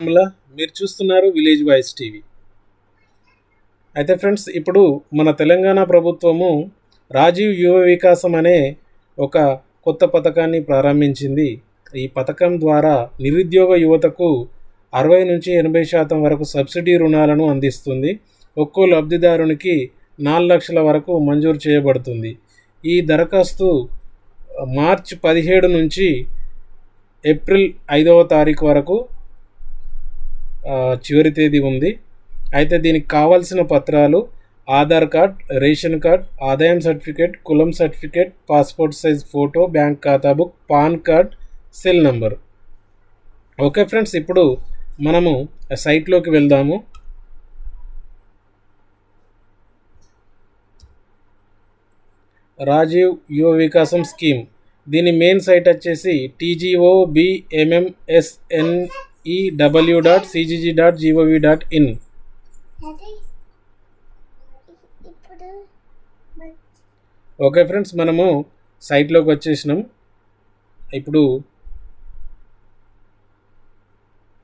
మీరు చూస్తున్నారు village voice TV. అయితే ఫ్రెండ్స్ ఇప్పుడు మన తెలంగాణ ప్రభుత్వము రాజీవ్ యువ వికాసం అనే ఒక కొత్త పథకాన్ని ప్రారంభించింది. ఈ పథకం ద్వారా నిరుద్యోగ యువతకు అరవై నుంచి ఎనభై శాతం వరకు సబ్సిడీ రుణాలను అందిస్తుంది. ఒక్కో లబ్ధిదారునికి నాలుగు లక్షల వరకు మంజూరు చేయబడుతుంది. ఈ దరఖాస్తు మార్చ్ పదిహేడు నుంచి ఏప్రిల్ ఐదవ తారీఖు వరకు చివరి తేదీ ఉంది. అయితే దీనికి కావాల్సిన పత్రాలు ఆధార్ కార్డ్ రేషన్ కార్డ్ ఆదాయం సర్టిఫికేట్ కులం certificate passport size photo bank ఖాతా book pan card cell number. Okay friends ఇప్పుడు మనము సైట్లోకి వెళ్దాము. రాజీవ్ యువ వికాసం స్కీమ్. దీని మెయిన్ సైట్ వచ్చేసి TGO BMMSNEW dot CGG dot GOV dot in okay friends మనము సైట్లోకి వచ్చేసినాం. ఇప్పుడు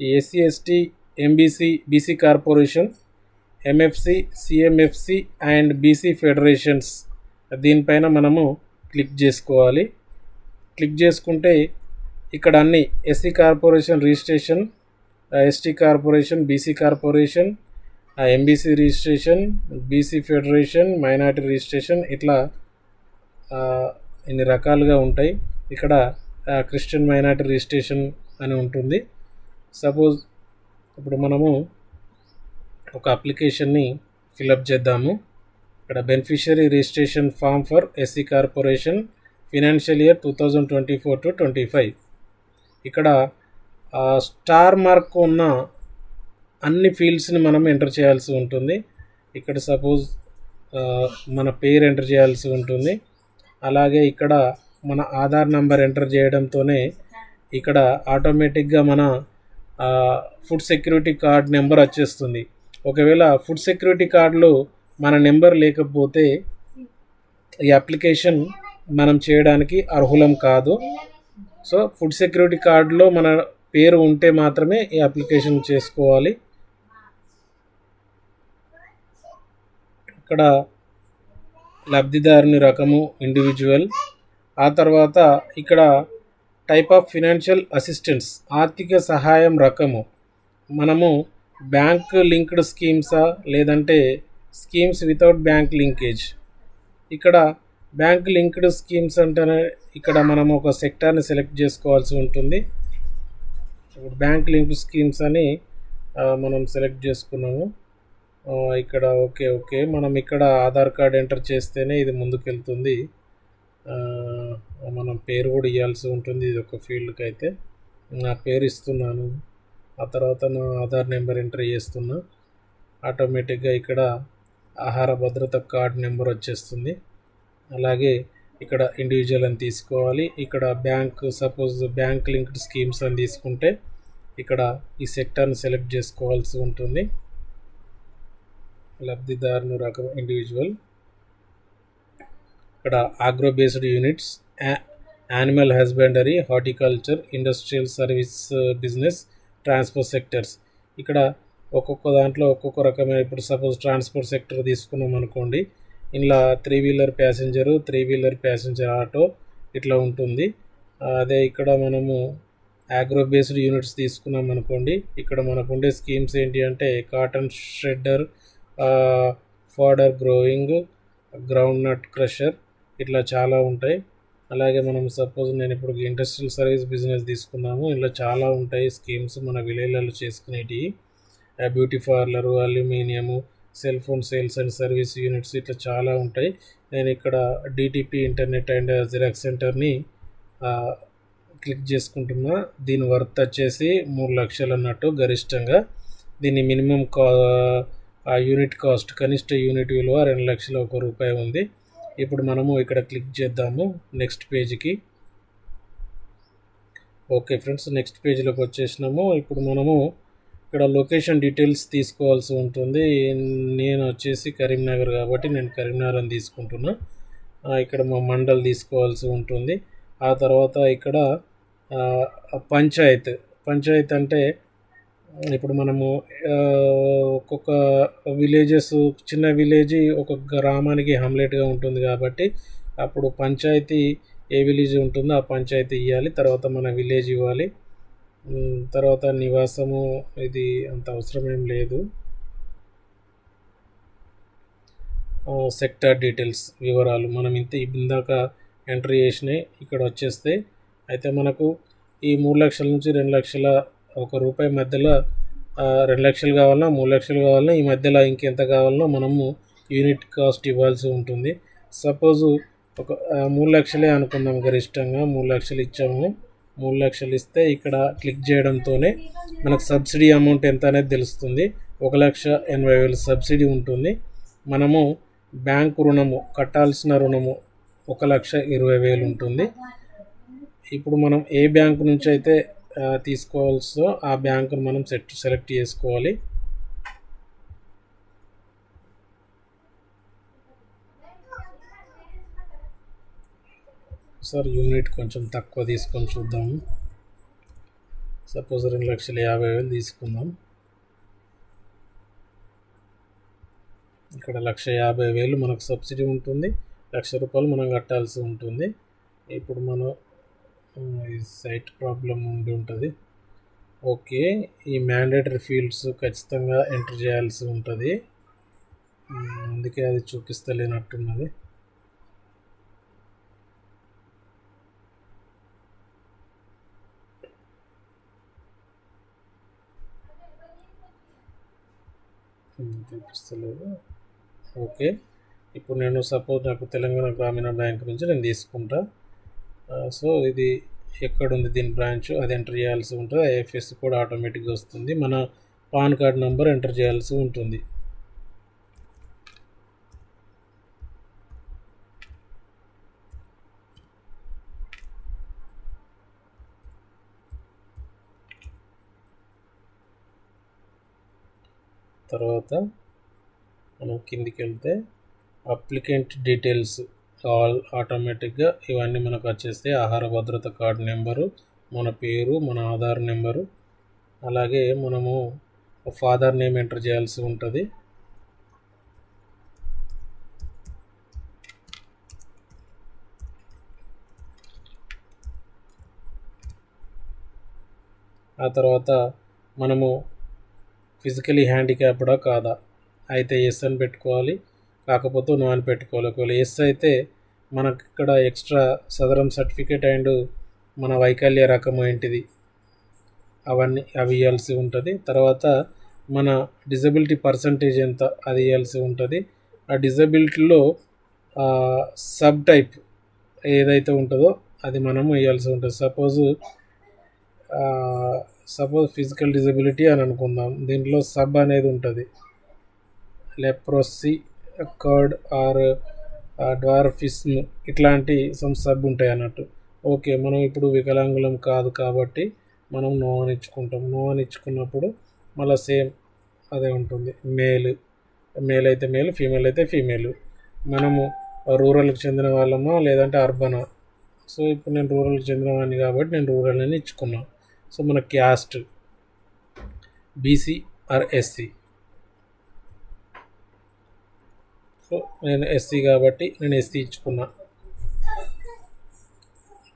SC ST MBC BC corporation MFC CMFC and BC federations దీనిపైన మనము క్లిక్ చేసుకోవాలి. క్లిక్ చేసుకుంటే ఇక్కడ అన్ని SC corporation registration ST corporation BC corporation MBC registration BC federation minority registration ఇట్లా ఇన్ని రకాలుగా ఉంటాయి. ఇక్కడ క్రిస్టియన్ మైనార్టీ రిజిస్ట్రేషన్ అని ఉంటుంది. సపోజ్ ఇప్పుడు మనము ఒక అప్లికేషన్ని ఫిలప్ చేద్దాము. ఇక్కడ beneficiary registration form for SC corporation financial year two thousand twenty four to twenty five. ఇక్కడ స్టార్ మార్క్ ఉన్న అన్ని ఫీల్డ్స్ని మనం ఎంటర్ చేయాల్సి ఉంటుంది. ఇక్కడ సపోజ్ మన పేరు ఎంటర్ చేయాల్సి ఉంటుంది. అలాగే ఇక్కడ మన ఆధార్ నంబర్ ఎంటర్ చేయడంతోనే ఇక్కడ ఆటోమేటిక్గా మన ఫుడ్ సెక్యూరిటీ కార్డ్ నెంబర్ వచ్చేస్తుంది. ఒకవేళ ఫుడ్ సెక్యూరిటీ కార్డులో మన నెంబర్ లేకపోతే ఈ అప్లికేషన్ మనం చేయడానికి అర్హులం కాదు. సో ఫుడ్ సెక్యూరిటీ కార్డులో మన పేరు ఉంటే మాత్రమే ఈ అప్లికేషన్ చేసుకోవాలి. ఇక్కడ లబ్ధిదారుని రకము ఇండివిజువల్ ఆ తర్వాత ఇక్కడ టైప్ ఆఫ్ ఫినాన్షియల్ అసిస్టెన్స్ ఆర్థిక సహాయం రకము. మనము బ్యాంక్ లింక్డ్ స్కీమ్సా లేదంటే స్కీమ్స్ వితౌట్ బ్యాంక్ లింకేజ్ ఇక్కడ బ్యాంక్ లింక్డ్ స్కీమ్స్ అంటేనే ఇక్కడ మనం ఒక సెక్టార్ని సెలెక్ట్ చేసుకోవాల్సి ఉంటుంది. ఇప్పుడు బ్యాంక్ లింక్డ్ స్కీమ్స్ అని మనం సెలెక్ట్ చేసుకున్నాము. ఇక్కడ ఓకే ఓకే. మనం ఇక్కడ ఆధార్ కార్డ్ ఎంటర్ చేస్తేనే ఇది ముందుకెళ్తుంది. మనం పేరు కూడా ఇవ్వాల్సి ఉంటుంది ఇది ఒక ఫీల్డ్కి అయితే నా పేరు ఇస్తున్నాను. ఆ తర్వాత నా ఆధార్ నెంబర్ ఎంటర్ చేస్తున్నా. ఆటోమేటిక్గా ఇక్కడ ఆహార భద్రత కార్డ్ నెంబర్ వచ్చేస్తుంది. అలాగే ఇక్కడ ఇండివిజువల్ అని తీసుకోవాలి. ఇక్కడ bank suppose bank linked schemes అని తీసుకుంటే ఇక్కడ ఈ సెక్టర్ని సెలెక్ట్ చేసుకోవాల్సి ఉంటుంది. లబ్ధిదారును రకం ఇండివిజువల్ ఇక్కడ agro based units animal husbandry horticulture industrial service business transport sectors ఇక్కడ ఒక్కొక్క దాంట్లో ఒక్కొక్క రకమైన ఇప్పుడు సపోజ్ ట్రాన్స్పోర్ట్ సెక్టర్ తీసుకున్నాం అనుకోండి ఇలా three wheeler passenger three wheeler passenger auto ఇట్లా ఉంటుంది. అదే ఇక్కడ మనము ఆగ్రో బేస్డ్ యూనిట్స్ తీసుకున్నాం అనుకోండి. ఇక్కడ మనకు ఉండే స్కీమ్స్ ఏంటి అంటే cotton shredder fodder growing groundnut crusher ఇట్లా చాలా ఉంటాయి. అలాగే మనం సపోజ్ నేను ఇప్పుడు ఇండస్ట్రియల్ సర్వీస్ బిజినెస్ తీసుకున్నాము. ఇలా చాలా ఉంటాయి స్కీమ్స్ మన విలేజ్లలో చేసుకునేటివి. Beauty parlour aluminium cell phone sales and service units ఇట్లా చాలా ఉంటాయి. నేను ఇక్కడ డిటిపి ఇంటర్నెట్ అండ్ జిరాక్స్ సెంటర్ని క్లిక్ చేసుకుంటున్నా. దీని వర్త్ వచ్చేసి మూడు లక్షలు అన్నట్టు గరిష్టంగా. దీని మినిమం కా ఆ యూనిట్ కాస్ట్ కనిష్ట యూనిట్ విలువ రెండు లక్షల ఒక రూపాయి ఉంది. ఇప్పుడు మనము ఇక్కడ క్లిక్ చేద్దాము నెక్స్ట్ పేజ్కి. ఓకే ఫ్రెండ్స్ నెక్స్ట్ పేజ్లోకి వచ్చేసినాము. ఇప్పుడు మనము ఇక్కడ లొకేషన్ డీటెయిల్స్ తీసుకోవాల్సి ఉంటుంది. నేను వచ్చేసి కరీంనగర్ కాబట్టి నేను కరీంనగర్ అని తీసుకుంటున్నా ఇక్కడ మా మండల్ తీసుకోవాల్సి ఉంటుంది. ఆ తర్వాత ఇక్కడ పంచాయత్. పంచాయత్ అంటే ఇప్పుడు మనము ఒక్కొక్క విలేజెస్ చిన్న విలేజ్ ఒక గ్రామానికి హమ్లెట్గా ఉంటుంది కాబట్టి అప్పుడు పంచాయతీ ఏ విలేజ్ ఉంటుందో ఆ పంచాయతీ ఇవ్వాలి తర్వాత మన విలేజ్ ఇవ్వాలి. తర్వాత నివాసము ఇది అంత అవసరమేం లేదు. సెక్టార్ డీటెయిల్స్ వివరాలు మనం ఇంత ఇందాక ఎంట్రీ చేసినాయి ఇక్కడ వచ్చేస్తే అయితే మనకు ఈ మూడు లక్షల నుంచి రెండు లక్షల ఒక రూపాయి మధ్యలో రెండు లక్షలు కావాలన్నా మూడు లక్షలు కావాలన్నా ఈ మధ్యలో ఇంకెంత కావాలన్నా మనము యూనిట్ కాస్ట్ ఇవ్వాల్సి ఉంటుంది. సపోజు ఒక మూడు లక్షలే అనుకుందాం గరిష్టంగా మూడు లక్షలు ఇచ్చాము. మూడు లక్షలు ఇస్తే ఇక్కడ క్లిక్ చేయడంతోనే మనకు సబ్సిడీ అమౌంట్ ఎంత అనేది తెలుస్తుంది. ఒక లక్ష ఎనభై వేలు సబ్సిడీ ఉంటుంది. మనము బ్యాంకు రుణము కట్టాల్సిన రుణము ఒక లక్ష ఇరవై వేలు ఉంటుంది. ఇప్పుడు మనం ఏ బ్యాంకు నుంచి అయితే తీసుకోవాల్సో ఆ బ్యాంకును మనం సెట్ సెలెక్ట్ చేసుకోవాలి. ఒకసారి యూనిట్ కొంచెం తక్కువ తీసుకొని చూద్దాము సపోజ్ రెండు లక్షల యాభై వేలు తీసుకుందాం. ఇక్కడ లక్ష యాభై వేలు మనకు సబ్సిడీ ఉంటుంది. లక్ష రూపాయలు మనం కట్టాల్సి ఉంటుంది. ఇప్పుడు మనం ఈ సైట్ ప్రాబ్లం ఉండి ఉంటుంది. ఓకే ఈ మ్యాండేటరీ ఫీల్డ్స్ ఖచ్చితంగా ఎంటర్ చేయాల్సి ఉంటుంది. అందుకే అది చూపిస్తలేనట్టున్నది. చూపిస్తలేదు ఓకే. ఇప్పుడు నేను సపోజ్ నాకు తెలంగాణ గ్రామీణ బ్యాంక్ నుంచి నేను తీసుకుంటా. సో ఇది ఎక్కడ ఉంది దీని బ్రాంచ్? అది ఎంటర్ చేయాల్సి ఉంటుంది. ఐఎఫ్ఎస్ కూడా ఆటోమేటిక్గా వస్తుంది. మన పాన్ కార్డ్ నెంబర్ ఎంటర్ చేయాల్సి ఉంటుంది. తర్వాత మనం కిందికి వెళ్తే అప్లికెంట్ డీటెయిల్స్ ఆల్ ఆటోమేటిక్గా ఇవన్నీ మనకు వచ్చేస్తాయి ఆహార భద్రత కార్డు నెంబరు మన పేరు మన ఆధార్ నెంబరు అలాగే మనము ఫాదర్ నేమ్ ఎంటర్ చేయాల్సి ఉంటుంది. ఆ తర్వాత మనము ఫిజికలీ హ్యాండిక్యాప్డా కాదా? అయితే ఎస్ అని పెట్టుకోవాలి. కాకపోతే నో అని పెట్టుకోవాలి. ఒకవేళ ఎస్ అయితే మనకి ఇక్కడ ఎక్స్ట్రా సదరం సర్టిఫికేట్ అండ్ మన వైకల్య రకం ఏంటిది? అవన్నీ అవి ఇవ్వాల్సి ఉంటుంది. తర్వాత మన డిజబిలిటీ పర్సంటేజ్ ఎంత అది ఇవ్వాల్సి ఉంటుంది. ఆ డిజబిలిటీలో సబ్ టైప్ ఏదైతే ఉంటుందో అది మనము ఇవ్వాల్సి ఉంటుంది. సపోజు సపోజ్ ఫిజికల్ డిజబిలిటీ అని అనుకుందాం. దీంట్లో సబ్ అనేది ఉంటుంది. లెప్రోసి కర్డ్ ఆర్ డ్వార్ఫిస్మ్ ఇట్లాంటి సమ్ సబ్ ఉంటాయి అన్నట్టు. ఓకే మనం ఇప్పుడు వికలాంగులం కాదు కాబట్టి మనం నో అని ఇచ్చుకుంటాం. నో అని ఇచ్చుకున్నప్పుడు మళ్ళీ సేమ్ అదే ఉంటుంది. మేల్. మేల్ అయితే మేల్ ఫీమేల్ అయితే ఫీమేల్. మనము రూరల్కి చెందిన వాళ్ళమా లేదంటే అర్బనా? సో ఇప్పుడు నేను రూరల్కి చెందిన వాడిని కాబట్టి నేను రూరల్ అని ఇచ్చుకున్నాను సో మన caste BC or SC so. నేను ఎస్సీ కాబట్టి నేను ఎస్సీ ఇచ్చుకున్నా.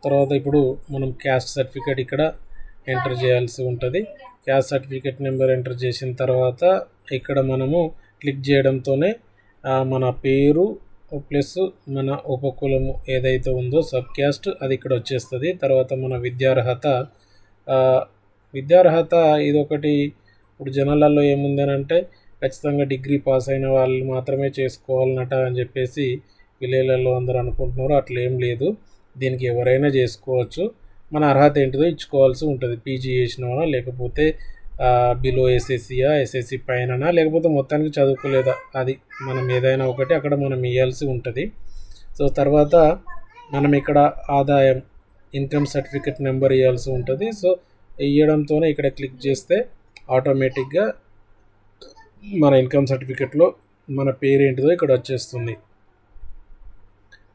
తర్వాత ఇప్పుడు మనం క్యాస్ట్ సర్టిఫికేట్ ఇక్కడ ఎంటర్ చేయాల్సి ఉంటుంది. క్యాస్ట్ సర్టిఫికేట్ నెంబర్ ఎంటర్ చేసిన తర్వాత ఇక్కడ మనము క్లిక్ చేయడంతోనే మన పేరు ప్లస్ మన ఉపకులము ఏదైతే ఉందో సబ్ క్యాస్ట్ అది ఇక్కడ వచ్చేస్తుంది. తర్వాత మన విద్యార్హత విద్యార్హత ఇదొకటి. ఇప్పుడు జనాలలో ఏముందని అంటే ఖచ్చితంగా డిగ్రీ పాస్ అయిన వాళ్ళు మాత్రమే చేసుకోవాలన్నట అని చెప్పేసి విలేజ్లలో అందరూ అనుకుంటున్నారు. అట్లా ఏం లేదు. దీనికి ఎవరైనా చేసుకోవచ్చు. మన అర్హత ఏంటిదో ఇచ్చుకోవాల్సి ఉంటుంది. పీజీ చేసినవా లేకపోతే బిలో ఎస్ఎస్సియా ఎస్ఎస్సి పైననా లేకపోతే మొత్తానికి చదువుకోలేదా? అది మనం ఏదైనా ఒకటి అక్కడ మనం ఇవ్వాల్సి ఉంటుంది. సో తర్వాత మనం ఇక్కడ ఆదాయం ఇన్కమ్ సర్టిఫికెట్ నెంబర్ ఇవ్వాల్సి ఉంటుంది. సో ఇవ్వడంతోనే ఇక్కడ క్లిక్ చేస్తే ఆటోమేటిక్గా మన ఇన్కమ్ సర్టిఫికెట్లో మన పేరేంటిదో ఇక్కడ వచ్చేస్తుంది.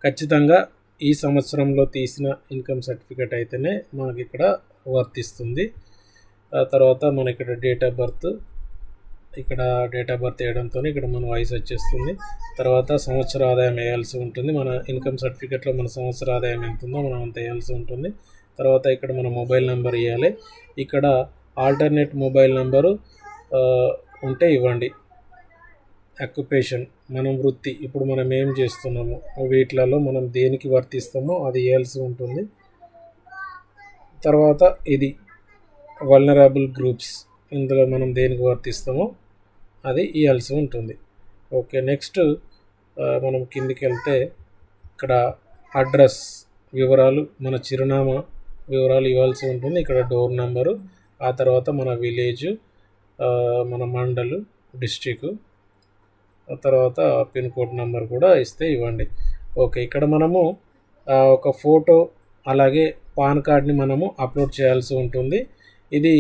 ఖచ్చితంగా ఈ సంవత్సరంలో తీసిన ఇన్కమ్ సర్టిఫికెట్ అయితేనే మనకి ఇక్కడ వర్తిస్తుంది. ఆ తర్వాత మన ఇక్కడ డేట్ ఆఫ్ బర్త్ ఇక్కడ డేట్ ఆఫ్ బర్త్ వేయడంతో ఇక్కడ మన వాయిస్ వచ్చేస్తుంది. తర్వాత సంవత్సర ఆదాయం వేయాల్సి ఉంటుంది. మన ఇన్కమ్ సర్టిఫికేట్లో మన సంవత్సర ఆదాయం ఎంత ఉందో మనం అంత వేయాల్సి ఉంటుంది. తర్వాత ఇక్కడ మన మొబైల్ నెంబర్ ఇవ్వాలి ఇక్కడ ఆల్టర్నేట్ మొబైల్ నెంబరు ఉంటే ఇవ్వండి. అక్యుపేషన్ మనం వృత్తి ఇప్పుడు మనం ఏం చేస్తున్నాము వీటిలలో మనం దేనికి వర్తిస్తామో అది వేయాల్సి ఉంటుంది. తర్వాత ఇది వల్నరబుల్ గ్రూప్స్ ఇందులో మనం దేనికి వర్తిస్తామో అది ఇవ్వాల్సి ఉంటుంది. ఓకే నెక్స్ట్ మనం కిందికి వెళ్తే ఇక్కడ అడ్రస్ వివరాలు మన చిరునామా వివరాలు ఇవ్వాల్సి ఉంటుంది. ఇక్కడ డోర్ నెంబరు ఆ తర్వాత మన విలేజ్ మన మండలు డిస్టిక్ ఆ తర్వాత పిన్ కోడ్ నెంబర్ కూడా ఇస్తే ఇవ్వండి. ఓకే ఇక్కడ మనము ఒక ఫోటో అలాగే పాన్ కార్డ్ని మనము అప్లోడ్ చేయాల్సి ఉంటుంది. ఇది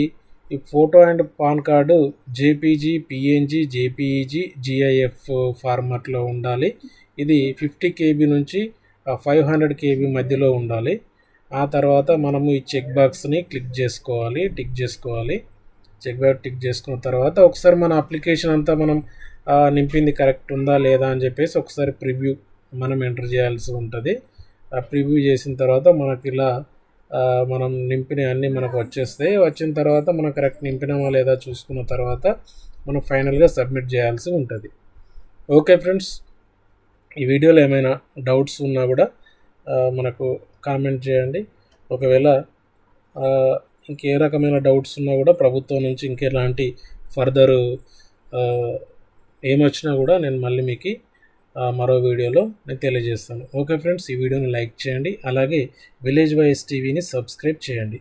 ఈ photo and pan card JPG PNG JPEG GIF ఫార్మాట్లో ఉండాలి. ఇది ఫిఫ్టీ కేబీ నుంచి ఫైవ్ హండ్రెడ్ కేబీ మధ్యలో ఉండాలి. ఆ తర్వాత మనము ఈ చెక్ బాక్స్ని క్లిక్ చేసుకోవాలి టిక్ చేసుకోవాలి. చెక్ బాక్స్ టిక్ చేసుకున్న తర్వాత ఒకసారి మన అప్లికేషన్ అంతా మనం నింపింది కరెక్ట్ ఉందా లేదా అని చెప్పేసి ఒకసారి ప్రివ్యూ మనం ఎంటర్ చేయాల్సి ఉంటుంది. ఆ ప్రివ్యూ చేసిన తర్వాత మనకి ఇలా మనం నింపిన అన్నీ మనకు వచ్చేస్తాయి వచ్చిన తర్వాత మనం కరెక్ట్ నింపినామా లేదా చూసుకున్న తర్వాత మనం ఫైనల్గా సబ్మిట్ చేయాల్సి ఉంటుంది. ఓకే ఫ్రెండ్స్ ఈ వీడియోలో ఏమైనా డౌట్స్ ఉన్నా కూడా మనకు కామెంట్ చేయండి. ఒకవేళ ఇంకే రకమైన డౌట్స్ ఉన్నా కూడా ప్రభుత్వం నుంచి ఇంకెలాంటి ఫర్దరు ఏమొచ్చినా కూడా నేను మళ్ళీ మీకు మరో వీడియోలో నేను తెలియజేస్తాను. ఓకే ఫ్రెండ్స్ ఈ వీడియోని లైక్ చేయండి. అలాగే విలేజ్ వైస్ టీవీని సబ్స్క్రైబ్ చేయండి.